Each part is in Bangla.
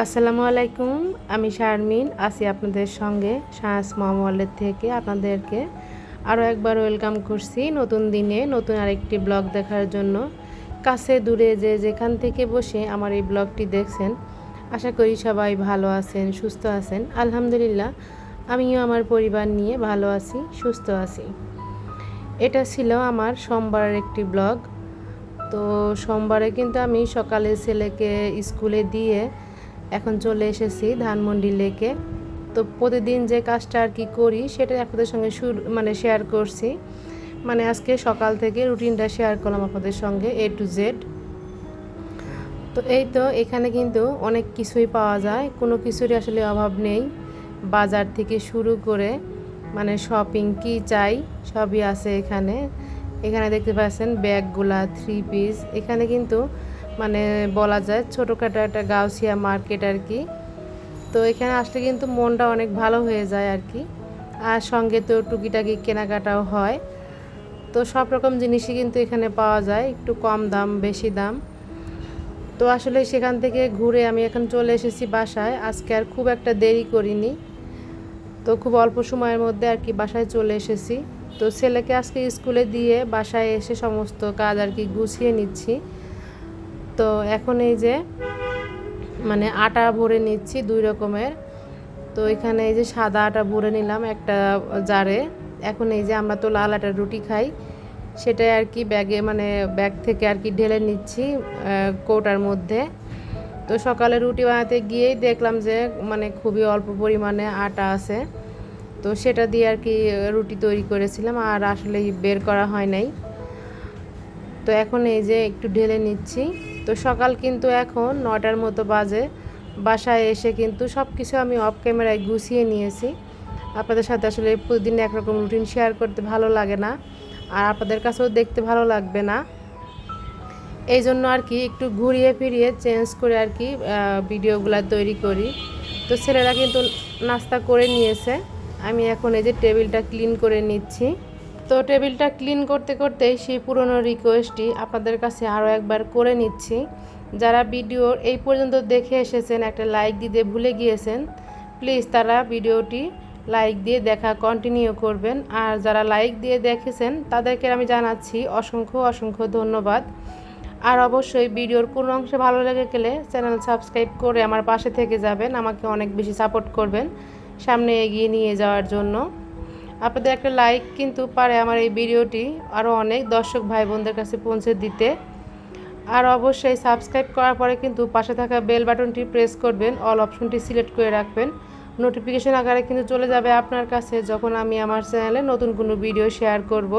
আসসালামু আলাইকুম, আমি শারমিন, আছি আপনাদের সঙ্গে শাহাস মোহাম্মদের থেকে আপনাদেরকে। আরও একবার ওয়েলকাম করছি নতুন দিনে নতুন আরেকটি ব্লগ দেখার জন্য। কাছে দূরে যে যেখান থেকে বসে আমার এই ব্লগটি দেখছেন, আশা করি সবাই ভালো আছেন, সুস্থ আছেন। আলহামদুলিল্লাহ, আমিও আমার পরিবার নিয়ে ভালো আছি, সুস্থ আছি। এটা ছিল আমার সোমবারের একটি ব্লগ। তো সোমবারে কিন্তু আমি সকালে ছেলেকে স্কুলে দিয়ে এখন চলে এসেছি ধানমন্ডি লেকে। তো প্রতিদিন যে কাজটা আর কি করি সেটা আপনাদের সঙ্গে শুরু মানে শেয়ার করছি। মানে আজকে সকাল থেকে রুটিনটা শেয়ার করলাম আপনাদের সঙ্গে এ টু জেড তো এই তো, এখানে কিন্তু অনেক কিছুই পাওয়া যায়। কোনো কিছুরই আসলে অভাব নেই। বাজার থেকে শুরু করে মানে শপিং কি চাই, সবই আছে এখানে। এখানে দেখতে পাচ্ছেন ব্যাগগুলা থ্রি পিস এখানে কিন্তু মানে বলা যায়, ছোটোখাটো একটা গাউসিয়া মার্কেট আর কি। তো এখানে আসলে কিন্তু মনটা অনেক ভালো হয়ে যায় আর কি। আর সঙ্গে তো টুকিটাকি কেনাকাটাও হয়। তো সব রকম জিনিসই কিন্তু এখানে পাওয়া যায়, একটু কম দাম, বেশি দাম। তো আসলে সেখান থেকে ঘুরে আমি এখন চলে এসেছি বাসায়। আজকে আর খুব একটা দেরি করিনি। তো খুব অল্প সময়ের মধ্যে আর কি বাসায় চলে এসেছি। তো ছেলেকে আজকে স্কুলে দিয়ে বাসায় এসে সমস্ত কাজ আর কি গুছিয়ে নিচ্ছি। তো এখন এই যে মানে আটা ভরে নিচ্ছি দুই রকমের। তো এখানে এই যে সাদা আটা ভরে নিলাম একটা জারে। এখন এই যে আমরা তো লাল আটার রুটি খাই, সেটাই আর কি ব্যাগে মানে ব্যাগ থেকে আর কি ঢেলে নিচ্ছি কৌটার মধ্যে। তো সকালে রুটি বানাতে গিয়েই দেখলাম যে মানে খুবই অল্প পরিমাণে আটা আছে। তো সেটা দিয়ে আর কি রুটি তৈরি করেছিলাম, আর আসলে বের করা হয় নাই। তো এখন এই যে একটু ঢেলে নিচ্ছি। তো সকাল কিন্তু এখন নটার মতো বাজে। বাসায় এসে কিন্তু সব কিছু আমি অফ ক্যামেরায় গুছিয়ে নিয়েছি। আপনাদের সাথে আসলে প্রতিদিন একরকম রুটিন শেয়ার করতে ভালো লাগে না। আর আপনাদের কাছেও দেখতে ভালো লাগবে না। এই জন্য আর কি একটু ঘুরিয়ে ফিরিয়ে চেঞ্জ করে আর কি ভিডিওগুলো তৈরি করি। তো ছেলেরা কিন্তু নাস্তা করে নিয়েছে। আমি এখন এই যে টেবিলটা ক্লিন করে নিচ্ছি। তো টেবিলটা ক্লিন করতে করতে সেই পুরনো রিকোয়েস্টটি আপনাদের কাছে আরও একবার করে নিচ্ছি। যারা ভিডিওর এই পর্যন্ত দেখে এসেছেন, একটা লাইক দিতে ভুলে গিয়েছেন প্লিজ তারা ভিডিওটি লাইক দিয়ে দেখা কন্টিনিউ করবেন। আর যারা লাইক দিয়ে দেখেছেন, তাদেরকে আমি জানাচ্ছি অসংখ্য অসংখ্য ধন্যবাদ। আর অবশ্যই ভিডিওর কোনো অংশে ভালো লেগে গেলে চ্যানেল সাবস্ক্রাইব করে আমার পাশে থেকে যাবেন, আমাকে অনেক বেশি সাপোর্ট করবেন, সামনে এগিয়ে নিয়ে যাওয়ার জন্য। আপনাদের একটা লাইক কিন্তু পারে আমার এই ভিডিওটি আরও অনেক দর্শক ভাই বোনদের কাছে পৌঁছে দিতে। আর অবশ্যই সাবস্ক্রাইব করার পরে কিন্তু পাশে থাকা বেল বাটনটি প্রেস করবেন অল অপশনটি সিলেক্ট করে রাখবেন। নোটিফিকেশন আকারে কিন্তু চলে যাবে আপনার কাছে যখন আমি আমার চ্যানেলে নতুন কোনো ভিডিও শেয়ার করব।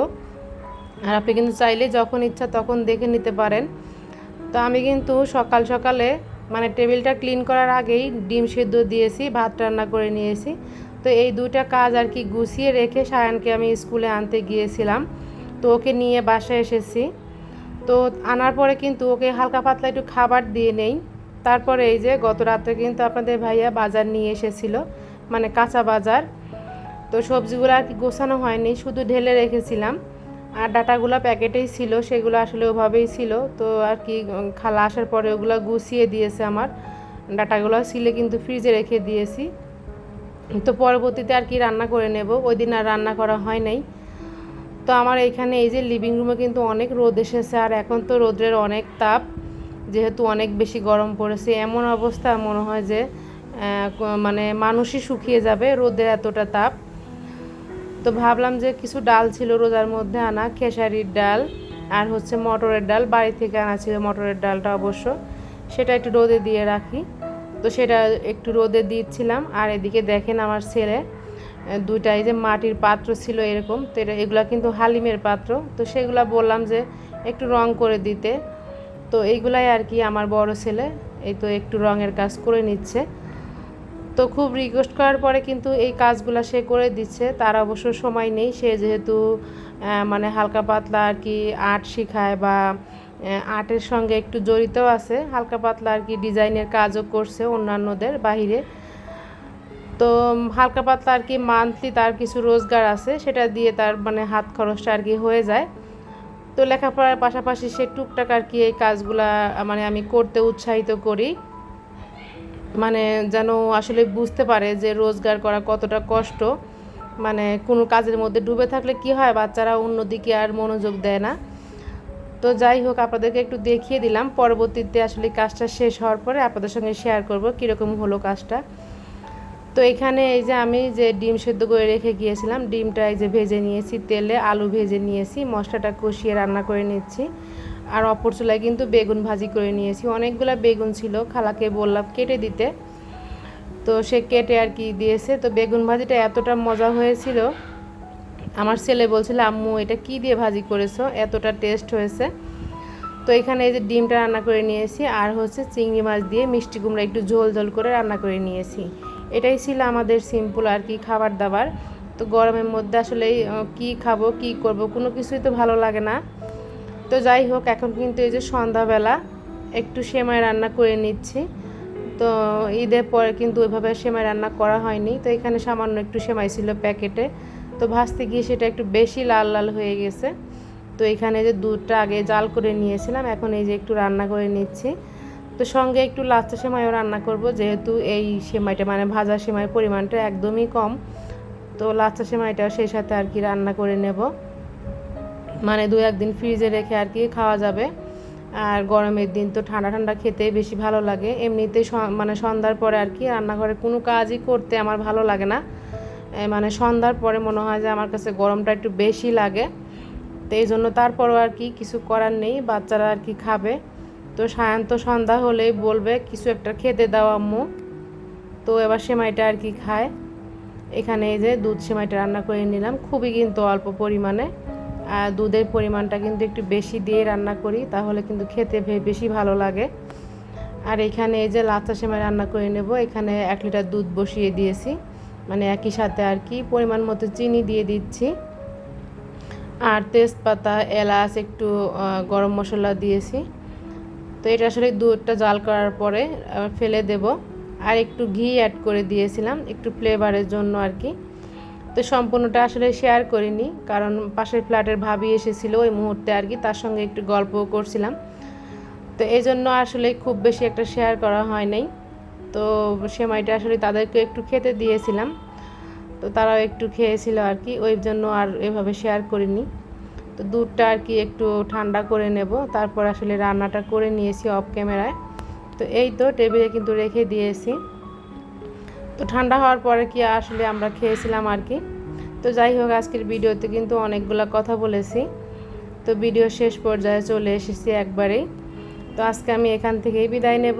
আর আপনি কিন্তু চাইলে যখন ইচ্ছা তখন দেখে নিতে পারেন। তো আমি কিন্তু সকাল সকালে মানে টেবিলটা ক্লিন করার আগেই ডিম সেদ্ধ দিয়েছি, ভাত রান্না করে নিয়েছি। তো এই দুইটা কাজ আর কি গুছিয়ে রেখে সায়ানকে আমি স্কুলে আনতে গিয়েছিলাম। তো ওকে নিয়ে বাসায় এসেছি। তো আনার পরে কিন্তু ওকে হালকা পাতলা একটু খাবার দিয়ে নেই। তারপরে এই যে গত রাত্রে কিন্তু আপনাদের ভাইয়া বাজার নিয়ে এসেছিল মানে কাঁচা বাজার। তো সবজিগুলো আর কি গোছানো হয়নি, শুধু ঢেলে রেখেছিলাম। আর ডাটাগুলো প্যাকেটেই ছিল, সেগুলো আসলে ওভাবেই ছিল। তো আর কি খালা আসার পরে ওগুলো গুছিয়ে দিয়েছে আমার। ডাটাগুলো ছিলে কিন্তু ফ্রিজে রেখে দিয়েছি। তো পরবর্তীতে আর কি রান্না করে নেব। ওই দিন আর রান্না করা হয় নাই। তো আমার এইখানে এই যে লিভিং রুমে কিন্তু অনেক রোদ এসেছে আর এখন তো রোদের অনেক তাপ, যেহেতু অনেক বেশি গরম পড়েছে। এমন অবস্থা মনে হয় যে মানে মানুষই শুকিয়ে যাবে রোদের এতটা তাপ। তো ভাবলাম যে কিছু ডাল ছিল রোজার মধ্যে আনা, খেসারির ডাল আর হচ্ছে মটরের ডাল। বাড়ি থেকে আনা ছিল মটরের ডালটা অবশ্য। সেটা একটু রোদে দিয়ে রাখি। তো সেটা একটু রোদে দিচ্ছিলাম। আর এদিকে দেখেন আমার ছেলে দুইটা এই যে মাটির পাত্র ছিল এরকম, তো এটা এগুলো কিন্তু হালিমের পাত্র। তো সেগুলা বললাম যে একটু রং করে দিতে। তো এইগুলাই আর কি আমার বড় ছেলে, এই তো একটু রঙের কাজ করে নিচ্ছে। তো খুব রিকোয়েস্ট করার পরে কিন্তু এই কাজগুলো সে করে দিচ্ছে। তার অবশ্য সময় নেই, সে যেহেতু মানে হালকা পাতলা আর কি আর্ট শেখায় বা আর্টের সঙ্গে একটু জড়িত আছে, হালকা পাতলা আর কি ডিজাইনের কাজও করছে অন্যান্যদের বাহিরে। তো হালকা পাতলা আর কি মান্থলি তার কিছু রোজগার আছে, সেটা দিয়ে তার মানে হাত খরচটা আর কি হয়ে যায়। তো লেখাপড়ার পাশাপাশি সে টুকটাক আর কি এই কাজগুলা মানে আমি করতে উৎসাহিত করি। মানে যেন আসলে বুঝতে পারে যে রোজগার করা কতটা কষ্ট। মানে কোনো কাজের মধ্যে ডুবে থাকলে কি হয়, বাচ্চারা অন্যদিকে আর মনোযোগ দেয় না। তো যাই হোক, আপনাদেরকে একটু দেখিয়ে দিলাম। পরবর্তীতে আসলে কাজটা শেষ হওয়ার পরে আপনাদের সঙ্গে শেয়ার করব কীরকম হলো কাজটা। তো এখানে এই যে আমি যে ডিম সেদ্ধ করে রেখে গিয়েছিলাম, ডিমটা এই যে ভেজে নিয়েছি, তেলে আলু ভেজে নিয়েছি, মশলাটা কষিয়ে রান্না করে নিচ্ছি। আর অপর চুলায় কিন্তু বেগুন ভাজি করে নিয়েছি। অনেকগুলো বেগুন ছিল, খালাকে বললাম কেটে দিতে। তো সে কেটে আর কি দিয়েছে। তো বেগুন ভাজিটা এতটা মজা হয়েছিল আমার ছেলে বলছিল, আম্মু, এটা কি দিয়ে ভাজি করেছ? এতটা টেস্ট হয়েছে। তো এখানে এই যে ডিমটা রান্না করে নিয়েছি, আর হচ্ছে চিংড়ি মাছ দিয়ে মিষ্টি কুমড়া একটু ঝোল ঝোল করে রান্না করে নিয়েছি। এটাই ছিল আমাদের সিম্পল আর কি খাবার দাবার। তো গরমের মধ্যে আসলে কি খাব, কি করব, কোনো কিছুই তো ভালো লাগে না। তো যাই হোক, এখন কিন্তু এই যে সন্ধ্যাবেলা একটু সেমাই রান্না করে নিচ্ছি। তো ঈদের পরে কিন্তু ওইভাবে সেমাই রান্না করা হয়নি। তো এখানে সামান্য একটু সেমাই ছিল প্যাকেটে। তো ভাজতে গিয়ে সেটা একটু বেশি লাল লাল হয়ে গেছে। তো এখানে যে দুধটা আগে জাল করে নিয়েছিলাম, এখন এই যে একটু রান্না করে নিচ্ছি। তো সঙ্গে একটু লাচ্চা সেমাইও রান্না করব, যেহেতু এই সেমাইটা মানে ভাজা সেমাইয়ের পরিমাণটা একদমই কম। তো লাচ্চা সেমাইটাও সেই সাথে আর কি রান্না করে নেব। মানে দু একদিন ফ্রিজে রেখে আর কি খাওয়া যাবে। আর গরমের দিন তো ঠান্ডা ঠান্ডা খেতে বেশি ভালো লাগে। এমনিতেই মানে সন্ধ্যার পরে আর কি রান্নাঘরে কোনো কাজই করতে আমার ভালো লাগে না। মানে সন্ধ্যার পরে মনে হয় যে আমার কাছে গরমটা একটু বেশি লাগে। তো এই জন্য তারপরও আর কি কিছু করার নেই, বাচ্চারা আর কি খাবে। তো সায়ন্ত সন্ধ্যা হলেই বলবে, কিছু একটা খেতে দাও আম্মু। তো এবার সেমাইটা আর কি খায়। এখানে এই যে দুধ সেমাইটা রান্না করে নিলাম। খুবই কিন্তু অল্প পরিমাণে। আর দুধের পরিমাণটা কিন্তু একটু বেশি দিয়ে রান্না করি, তাহলে কিন্তু খেতে বেশি ভালো লাগে। আর এখানে এই যে লাচ্চা সেমাই রান্না করে নেব। এখানে এক লিটার দুধ বসিয়ে দিয়েছি। মানে একই সাথে আর কি, পরিমাণ মতো চিনি দিয়ে দিচ্ছি। আর তেজপাতা, এলাচ, একটু গরম মশলা দিয়েছি। তো এটা আসলে দুধটা জাল করার পরে ফেলে দেব। আর একটু ঘি অ্যাড করে দিয়েছিলাম, একটু ফ্লেভারের জন্য আর কি। তো সম্পূর্ণটা আসলে শেয়ার করিনি, কারণ পাশের ফ্ল্যাটের ভাবি এসেছিল ওই মুহূর্তে আর কি, তার সঙ্গে একটু গল্পও করছিলাম। তো এই জন্য আসলে খুব বেশি একটা শেয়ার করা হয় নাই। তো সেমাইটা আসলে তাদেরকে একটু খেতে দিয়েছিলাম। তো তারাও একটু খেয়েছিল আর কি, ওই জন্য আর এভাবে শেয়ার করিনি। তো দুধটা আর কি একটু ঠান্ডা করে নেব, তারপর আসলে রান্নাটা করে নিয়েছি অফ ক্যামেরায় তো এই তো টেবিলে কিন্তু রেখে দিয়েছি। তো ঠান্ডা হওয়ার পরে কি আসলে আমরা খেয়েছিলাম আর কি। তো যাই হোক, আজকের ভিডিওতে কিন্তু অনেকগুলো কথা বলেছি। তো ভিডিও শেষ পর্যায়ে চলে এসেছি একবারেই। তো আজকে আমি এখান থেকেই বিদায় নেব।